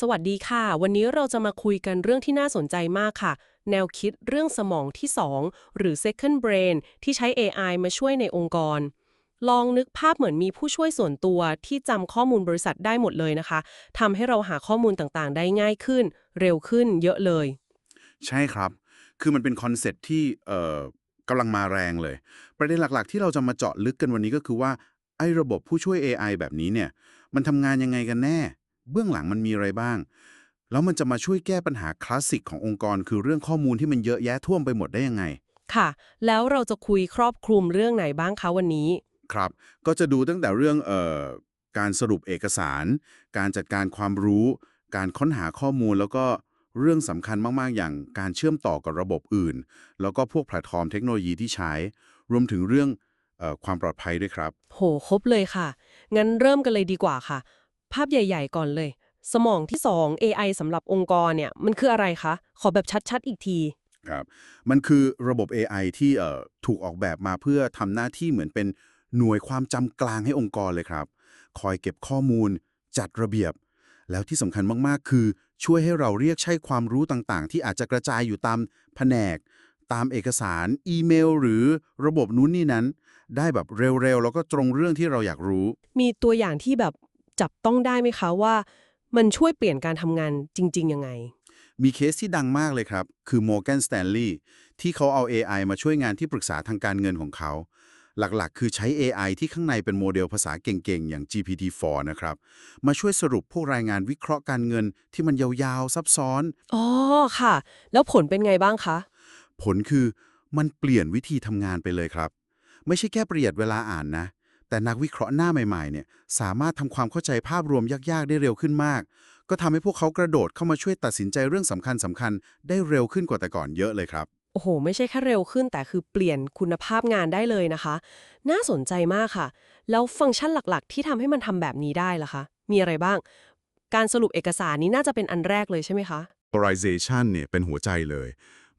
สวัสดีค่ะ วันนี้เราจะมาคุยกันเรื่องที่น่าสนใจมากค่ะ แนวคิดเรื่องสมองที่ 2 หรือ second brain ที่ใช้ AI มาช่วยในองค์กร ลองนึกภาพเหมือนมีผู้ช่วยส่วนตัวที่จำข้อมูลบริษัทได้หมดเลยนะคะทำให้เราหาข้อมูลต่างๆ ได้ง่ายขึ้น เร็วขึ้นเยอะเลย ใช่ครับ คือมันเป็นคอนเซ็ปที่เอ่อกำลังมาแรงเลย ประเด็นหลักๆ ที่เราจะมาเจาะลึกกันวันนี้ก็คือว่าไอ้ระบบผู้ช่วย AI แบบนี้เนี่ย มันทำงานยังไงกันแน่ เบื้องหลังมันมีอะไรบ้าง แล้วมันจะมาช่วยแก้ปัญหาคลาสสิกขององค์กร คือเรื่องข้อมูลที่มันเยอะแยะท่วมไปหมดได้ยังไง ค่ะ แล้วเราจะคุยครอบคลุมเรื่องไหนบ้างคะวันนี้ ครับ ก็จะดูตั้งแต่เรื่องเอ่อการสรุปเอกสาร การจัดการความรู้ การค้นหาข้อมูลแล้วก็เรื่องสำคัญมากๆ อย่างการเชื่อมต่อกับระบบอื่น แล้วก็พวกแพลตฟอร์มเทคโนโลยีที่ใช้ รวมถึงเรื่องเออความปลอดภัยด้วยครับ โห ครบเลยค่ะ งั้นเริ่มกันเลยดีกว่าค่ะ ภาพใหญ่ๆ ก่อนเลย สมองที่ 2 AI สำหรับองค์กรเนี่ย มันคืออะไรคะ ขอแบบชัดๆ อีกที ครับ มันคือระบบ AI ที่เอ่อถูกออกแบบมาเพื่อทำหน้าที่เหมือนเป็นหน่วยความจำกลางให้องค์กรเลยครับ คอยเก็บข้อมูล จัดระเบียบ แล้วที่สำคัญมากๆ คือ ช่วยให้เราเรียกใช้ความรู้ต่างๆ ที่อาจจะกระจายอยู่ตามแผนก ตามเอกสาร อีเมล หรือระบบนู้นนี่นั้น ได้แบบเร็วๆ แล้วก็ตรงเรื่องที่เราอยากรู้ มีตัวอย่างที่แบบ จับต้องได้ไหมคะว่า มันช่วยเปลี่ยนการทำงานจริง ๆ ยังไง มีเคสที่ดังมากเลยครับ คือ Morgan Stanley ที่เขาเอา AI มาช่วยงานที่ปรึกษาทางการเงินของเขา หลักๆ คือใช้ AI ที่ข้างในเป็นโมเดลภาษาเก่งๆ อย่าง GPT-4 นะครับ มาช่วยสรุปพวกรายงานวิเคราะห์การเงินที่มันยาวๆ ซับซ้อน อ๋อค่ะ แล้วผลเป็นไงบ้างคะ ผลคือมันเปลี่ยนวิธีทำงานไปเลยครับ ไม่ใช่แค่ประหยัดเวลาอ่านนะ แต่นักวิเคราะห์หน้าใหม่ๆเนี่ยสามารถทำความเข้าใจภาพรวมยากๆ ได้เร็วขึ้นมาก ก็ทำให้พวกเขากระโดดเข้ามาช่วยตัดสินใจเรื่องสำคัญสคัญๆได้เร็วขึ้นกว่าแต่ก่อนเยอะเลยครับ โอ้โห ไม่ใช่แค่เร็วขึ้นแต่คือเปลี่ยนคุณภาพงานได้เลยนะคะ น่าสนใจมากค่ะ แล้วฟังก์ชันหลักๆ ที่ทำให้มันทำแบบนี้ได้ล่ะคะ มีอะไรบ้าง การสรุปเอกสารนี้น่าจะเป็นอันแรกเลยใช่ไหมคะ Authorization เนี่ยเป็นหัวใจเลย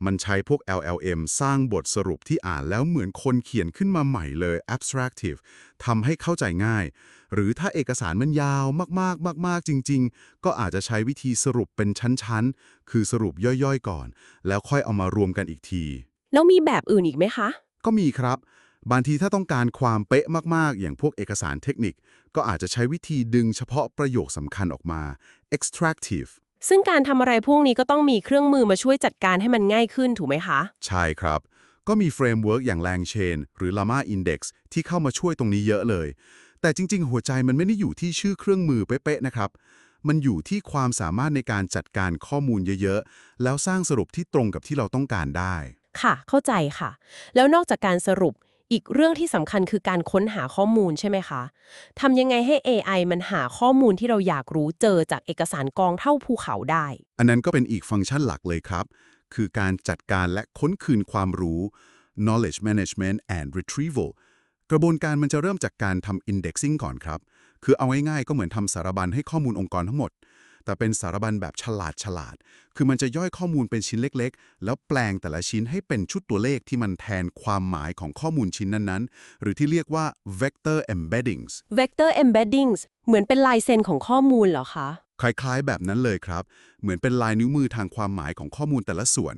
มันใช้พวก LLM สร้างบทสรุปที่อ่านแล้วเหมือนคนเขียนขึ้นมาใหม่เลย abstractive ทำให้เข้าใจง่าย หรือถ้าเอกสารมันยาวมากๆ มาก ๆ จริง ๆ ก็อาจจะใช้วิธีสรุปเป็นชั้น ๆ คือสรุปย่อย ๆ ก่อน แล้วค่อยเอามารวมกันอีกที แล้วมีแบบอื่นอีกไหมคะ ก็มีครับ บางทีถ้าต้องการความเป๊ะมากๆ อย่างพวกเอกสารเทคนิค ก็อาจจะใช้วิธีดึงเฉพาะประโยคสำคัญออกมา extractive ซึ่งการทำอะไรพวกนี้ก็ต้องมีเครื่องมือมาช่วยจัดการให้มันง่ายขึ้นถูกไหมคะ ใช่ครับ ก็มีเฟรมเวิร์กอย่าง LangChain หรือ Llama Index ที่เข้ามาช่วยตรงนี้เยอะเลย แต่จริง ๆ หัวใจมันไม่ได้อยู่ที่ชื่อเครื่องมือเป๊ะๆนะครับ มันอยู่ที่ความสามารถในการจัดการข้อมูลเยอะๆ แล้วสร้างสรุปที่ตรงกับที่เราต้องการได้ ค่ะ เข้าใจค่ะ แล้วนอกจากการสรุป อีกเรื่องที่สำคัญคือการค้นหาข้อมูลใช่ไหมคะทำยังไงให้ AI มันหาข้อมูลที่เราอยากรู้เจอจากเอกสารกองเท่าภูเขาได้ อันนั้นก็เป็นอีกฟังก์ชันหลักเลยครับ คือการจัดการและค้นคืนความรู้ knowledge management and retrieval กระบวนการมันจะเริ่มจากการทำ indexing ก่อนครับ คือเอาง่ายๆก็เหมือนทำสารบัญให้ข้อมูลองค์กรทั้งหมด แต่เป็นสารบัญแบบฉลาดฉลาด คือมันจะย่อยข้อมูลเป็นชิ้นเล็ก ๆ แล้วแปลงแต่ละชิ้นให้เป็นชุดตัวเลขที่มันแทนความหมายของข้อมูลชิ้นนั้นๆ หรือที่เรียกว่า vector embeddings Vector Embeddings เหมือนเป็นลายเซ็นของข้อมูลเหรอคะคล้ายๆ แบบนั้นเลยครับ เหมือนเป็นลายนิ้วมือทางความหมายของข้อมูลแต่ละส่วน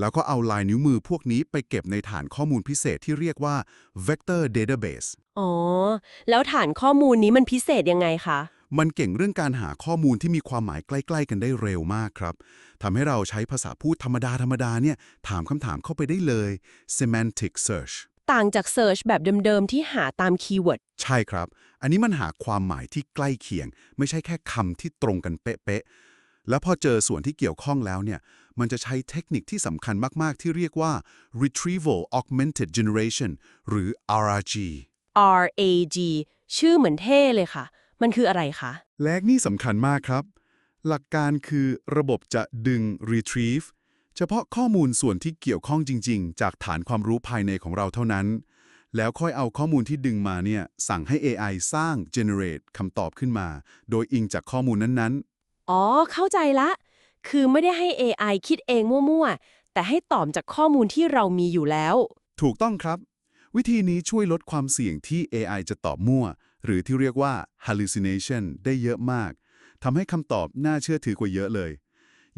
แล้วก็เอาลายนิ้วมือพวกนี้ไปเก็บในฐานข้อมูลพิเศษที่เรียกว่า vector database อ๋อ แล้วฐานข้อมูลนี้มันพิเศษยังไงคะ มันเก่งเรื่องการหาข้อมูลที่มีความหมายใกล้ ๆ กันได้เร็วมากครับทำให้เราใช้ภาษาพูดธรรมดาธรรมดาเนี่ยถามคำถามเข้าไปได้เลย semantic search ต่างจาก Search แบบเดิมๆ ที่หาตามคีย์เวิร์ด ใช่ครับ อันนี้มันหาความหมายที่ใกล้เคียง ไม่ใช่แค่คำที่ตรงกันเป๊ะๆ แล้วพอเจอส่วนที่เกี่ยวข้องแล้วเนี่ย มันจะใช้เทคนิคที่สำคัญมากๆ ที่เรียกว่า retrieval augmented generation หรือ RRG RAG ชื่อเหมือนเท่เลยค่ะ มันคืออะไรคะ และนี่สำคัญมากครับ หลักการคือระบบจะดึง retrieve เฉพาะข้อมูลส่วนที่เกี่ยวข้องจริง ๆ จากฐานความรู้ภายในของเราเท่านั้น แล้วค่อยเอาข้อมูลที่ดึงมาเนี่ยสั่งให้ AI สร้าง generate คำตอบขึ้นมา โดยอิงจากข้อมูลนั้นอ๋อ เข้าใจละ คือไม่ได้ให้ AI คิดเองมั่วๆ แต่ให้ตอบจากข้อมูลที่เรามีอยู่แล้ว ๆ ถูกต้องครับ วิธีนี้ช่วยลดความเสี่ยงที่ AI จะตอบมั่ว หรือที่เรียกว่า hallucination ได้เยอะมากทำให้คำตอบน่าเชื่อถือกว่าเยอะเลย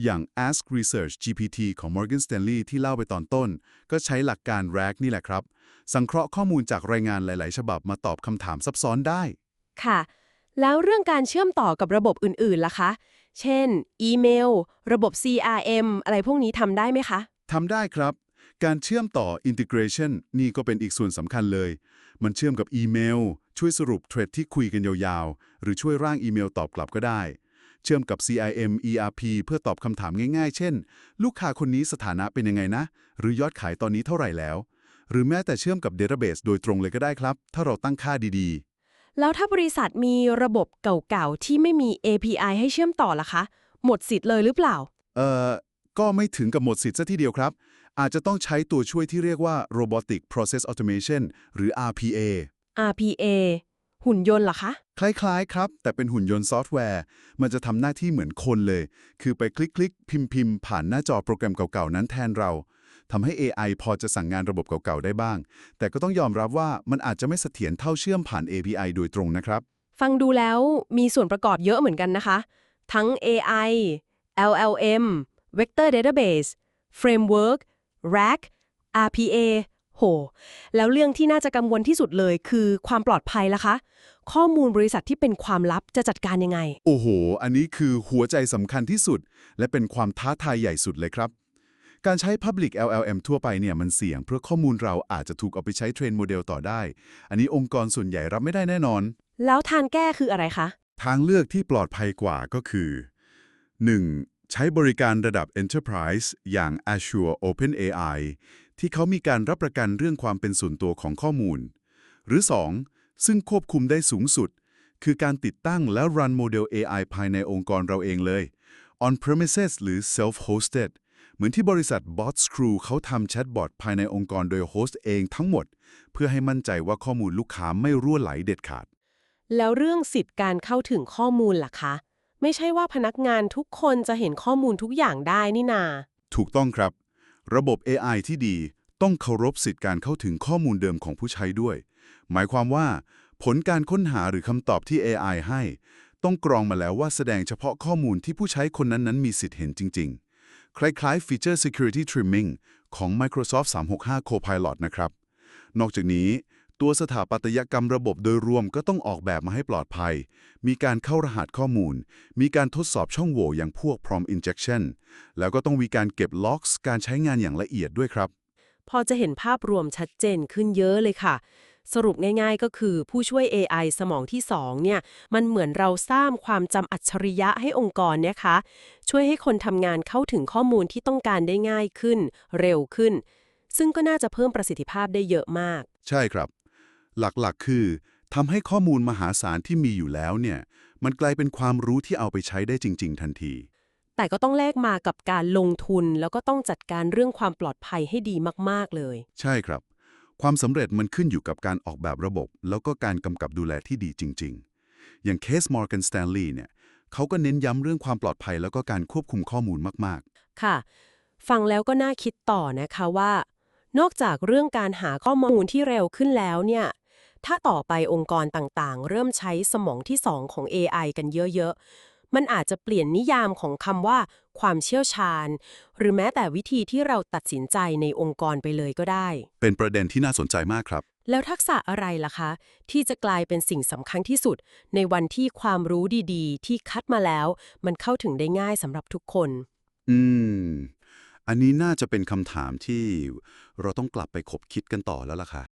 อย่าง Ask Research GPT ของ Morgan Stanley ที่เล่าไปตอนต้น ก็ใช้หลักการ RAG นี่แหละครับ สังเคราะห์ข้อมูลจากรายงานหลาย ๆ ฉบับมาตอบคำถามซับซ้อนได้ ค่ะ แล้วเรื่องการเชื่อมต่อกับระบบอื่น ๆ ล่ะคะ เช่น อีเมล ระบบ CRM อะไรพวกนี้ทำได้ไหมคะ ทำได้ครับ การเชื่อมต่อ integration นี่ก็เป็นอีกส่วนสำคัญเลย มันเชื่อมกับอีเมล ช่วยสรุปเทรดที่คุยกันยาวๆ หรือช่วยร่างอีเมลตอบกลับก็ได้ เชื่อมกับ CIM ERP เพื่อตอบคำถามง่ายๆ เช่น ลูกค้าคนนี้สถานะเป็นยังไงนะ หรือยอดขายตอนนี้เท่าไหร่แล้ว หรือแม้แต่เชื่อมกับ Database โดยตรงเลยก็ได้ครับ ถ้าเราตั้งค่าดีๆ แล้วถ้าบริษัทมีระบบเก่าๆ ที่ไม่มี API ให้เชื่อมต่อล่ะคะ หมดสิทธิ์เลยหรือเปล่า เอ่อ ก็ไม่ถึงกับหมดสิทธิ์ซะทีเดียวครับ อาจจะต้องใช้ตัวช่วยที่เรียกว่า Robotic Process Automation หรือ RPA RPA หุ่นยนต์เหรอคะ คล้ายๆ ครับ แต่เป็นหุ่นยนต์ซอฟต์แวร์ มันจะทำหน้าที่เหมือนคนเลย คือไปคลิกๆพิมพ์ๆผ่านหน้าจอโปรแกรมเก่าๆ นั้นแทนเราทำให้ AI พอจะสั่งงานระบบเก่าๆ ได้บ้าง แต่ก็ต้องยอมรับว่ามันอาจจะไม่เสถียรเท่าเชื่อมผ่าน API โดยตรงนะครับ ฟังดูแล้วมีส่วนประกอบเยอะเหมือนกันนะคะ ทั้ง AI LLM Vector Database Framework RAG RPA โห แล้วเรื่องที่น่าจะกังวลที่สุดเลยคือความปลอดภัยล่ะคะ ข้อมูลบริษัทที่เป็นความลับจะจัดการยังไง โอ้โห อันนี้คือหัวใจสำคัญที่สุด และเป็นความท้าทายใหญ่สุดเลยครับ การใช้ Public LLM ทั่วไปเนี่ยมันเสี่ยง เพราะข้อมูลเราอาจจะถูกเอาไปใช้เทรนโมเดลต่อได้ อันนี้องค์กรส่วนใหญ่รับไม่ได้แน่นอน แล้วทางแก้คืออะไรคะ ทางเลือกที่ปลอดภัยกว่าก็คือ 1. ใช้บริการระดับ Enterprise อย่าง Azure OpenAI ที่เขามีการรับประกันเรื่องความเป็นส่วนตัวของข้อมูล หรือ 2. ซึ่งควบคุมได้สูงสุด คือการติดตั้งและรันโมเดล AI ภายในองค์กรเราเองเลย On-premises หรือ Self-hosted เหมือนที่บริษัท BotScrew เขาทำแชทบอทภายในองค์กรโดยโฮสต์เองทั้งหมด เพื่อให้มั่นใจว่าข้อมูลลูกค้าไม่รั่วไหลเด็ดขาด แล้วเรื่องสิทธิ์การเข้าถึงข้อมูลล่ะคะ ไม่ใช่ว่าพนักงานทุกคนจะเห็นข้อมูลทุกอย่างได้นี่นา ถูกต้องครับ ระบบ AI ที่ดีต้องเคารพสิทธิการเข้าถึงข้อมูลเดิมของผู้ใช้ด้วย หมายความว่า ผลการค้นหาหรือคำตอบที่ AI ให้ ต้องกรองมาแล้วว่าแสดงเฉพาะข้อมูลที่ผู้ใช้คนนั้นๆมีสิทธิ์เห็นจริง ๆ คล้ายๆ Feature Security Trimming ของ Microsoft 365 Copilot นะครับ นอกจากนี้ ตัวสถาปัตยกรรมระบบโดยรวมก็ต้องออกแบบมาให้ปลอดภัย มีการเข้ารหัสข้อมูล มีการทดสอบช่องโหว่อย่างพวก prompt injection แล้วก็ต้องมีการเก็บ logs การใช้งานอย่างละเอียดด้วยครับ พอจะเห็นภาพรวมชัดเจนขึ้นเยอะเลยค่ะ สรุปง่ายๆก็คือผู้ช่วย AI สมองที่ 2 เนี่ย มันเหมือนเราสร้างความจำอัจฉริยะให้องค์กรเนี่ยคะ ช่วยให้คนทำงานเข้าถึงข้อมูลที่ต้องการได้ง่ายขึ้น เร็วขึ้น ซึ่งก็น่าจะเพิ่มประสิทธิภาพได้เยอะมาก ใช่ครับ หลักๆ คือทำให้ข้อมูลมหาศาลที่มีอยู่แล้วเนี่ย มันกลายเป็นความรู้ที่เอาไปใช้ได้จริง ๆ ทันที แต่ก็ต้องแลกมากับการลงทุน แล้วก็ต้องจัดการเรื่องความปลอดภัยให้ดีมากๆเลย ใช่ครับ ความสำเร็จมันขึ้นอยู่กับการออกแบบระบบ แล้วก็การกำกับดูแลที่ดีจริง ๆ อย่างเคส Morgan Stanley เนี่ยเขาก็เน้นย้ำเรื่องความปลอดภัย แล้วก็การควบคุมข้อมูลมากค่ะ ฟังแล้วก็น่าคิดต่อนะคะว่า นอกจากเรื่องการหาข้อมูลที่เร็วขึ้นแล้วเนี่ย ถ้าต่อไปองค์กรต่างๆ เริ่มใช้สมองที่สองของ AI กันเยอะ ๆ มันอาจจะเปลี่ยนนิยามของคำว่า ความเชี่ยวชาญ หรือแม้แต่วิธีที่เราตัดสินใจในองค์กรไปเลยก็ได้ๆเป็นประเด็นที่น่าสนใจมากครับ แล้วทักษะอะไรล่ะคะ ที่จะกลายเป็นสิ่งสำคัญที่สุด ในวันที่ความรู้ดีๆ ที่คัดมาแล้ว มันเข้าถึงได้ง่ายสำหรับทุกคน อืม อันนี้น่าจะเป็นคำถามที่เราต้องกลับไปคบคิดกันต่อแล้วล่ะค่ะ